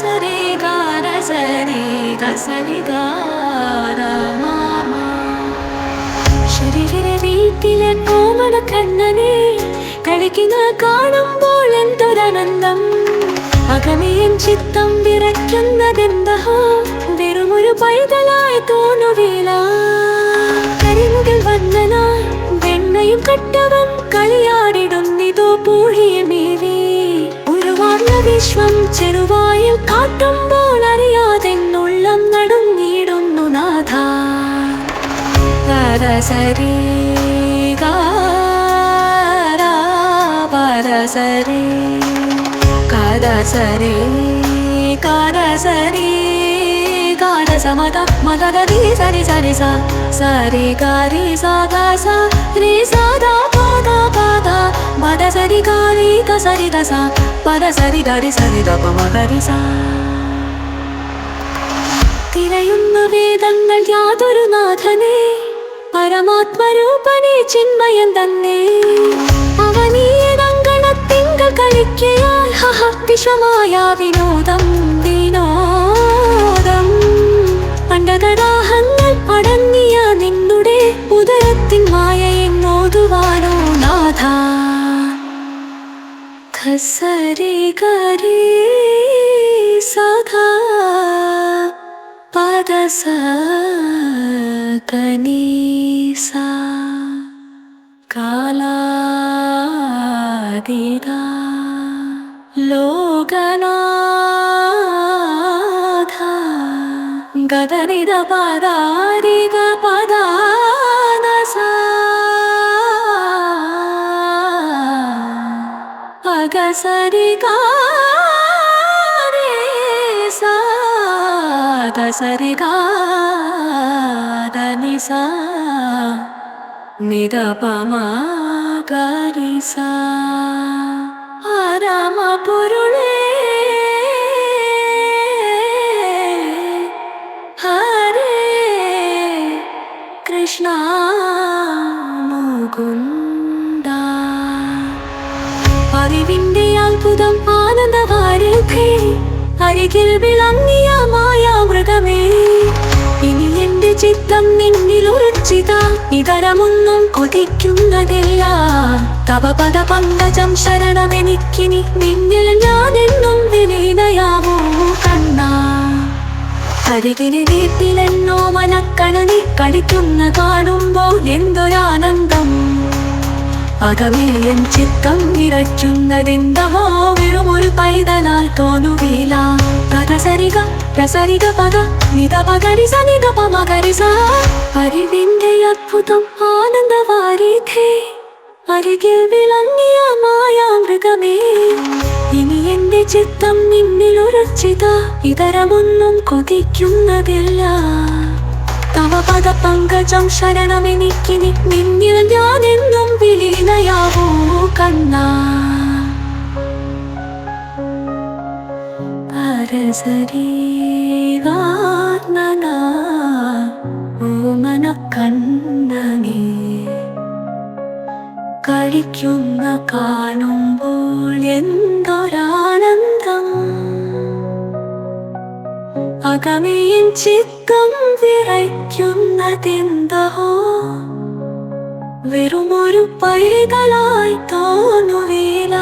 సరి గార సరి గసరి గారమా ശരീര വീട്ടിലെ കോമള കണ്ണനെ കളിക്കുന്ന കാണുമ്പോൾ എന്തൊരനന്ദം അകമേൻ ചിത്തം വിറയ്ക്കുന്നതെന്താ വെറുമൊരു പൈതലായി തോന്നുകയില്ല കരിമുകിൽ വന്നനായി വെണ്ണയും കട്ടവൻ കളിയാടിടുന്നിതോ പൂഴിയ മേവേ. ഉരുവാർന്ന വിശ്വം ചെറുവായിൽ കാട്ടുമ്പോൾ അറിയാതെന്നുള്ളം പരസരി പരസരി കരസരി കരസരി കരസ മത മകരി സരി സരി സ സരി കരി സ ഗ സ രി സ ദ പ ദ പ ദ മദ സരി കരി ക സരി ദ സ പദ സരി ദരി സരി ദ പ മകരി സ തിരയുന്ന വേദങ്ങൾ യാതൊരു നാഥനെ പരമാത്മരൂപനെ ചിന്മയൻ തന്നെ. അവനീയതങ്കണത്തിങ്കൾ കളിക്കയാൽ ഹഹ വിഷമായ വിനോദം വിനോദം. പണ്ടകദാഹങ്ങൾ അടങ്ങിയ നിന്നുടെ ഉദരത്തിൻ മായ എന്നോതുവാനോ നാഥ. ഖസരി ഗരി സഖാ. കനീസ കാലാതീത ലോകനാഥ ഗദരിത പദാരിത പദാനസ ద సరిగా నిసా నిరపమా రామ పురుళే కృష్ణ ముకుంద. அறிவின்றி అద్భుతం അരികിൽ വിളങ്ങിയ മായാമൃഗമേ. ഇനി എന്റെ ചിത്തം നിന്നിൽ ഉറച്ചിത. ഇതരമൊന്നും കൊതിക്കുന്നതില്ല. തവ പദ പങ്കജം ശരണമെനിക്കിനി നിന്നിൽ ഞാനെന്നും വിനീതയാവോ കണ്ണാ. അരികിന് വീട്ടിലെന്നോ മനക്കണനി കളിക്കുന്ന കാണുമ്പോൾ എന്തൊരാനന്ദം. അകമേയൻ ചിത്തം നിറയ്ക്കുന്നതെന്തമോ വെറുമൊരു പൈതലാൽ തോന്നുകയില്ല. പ്രസരിക പ്രസരിക പദ നിത പകരി സനിത പമകരി സരിവിന്റെ അത്ഭുതം ആനന്ദവാരിധേ. അരികിൽ വിളങ്ങിയ മായാമൃഗമേ. ഇനി എന്റെ ചിത്തം നിന്നിൽ ഉറച്ചിത ഇതരമൊന്നും കൊതിക്കുന്നതില്ല. തവ പദ പങ്കജം ശരണമെനിക്കിനി നിന്നിൽ ഞാനെന്നും കണ്ണാ പരസരീവാത്മന ഓമന കണ്ണനേ കളിക്കുന്ന കാണുമ്പോൾ എന്തൊരാനന്ദം അകമേൻ ചിത്തം വിറയ്ക്കുന്നതെന്തോ വെറുമൊരു പൈകളായി തോന്നുകയില്ല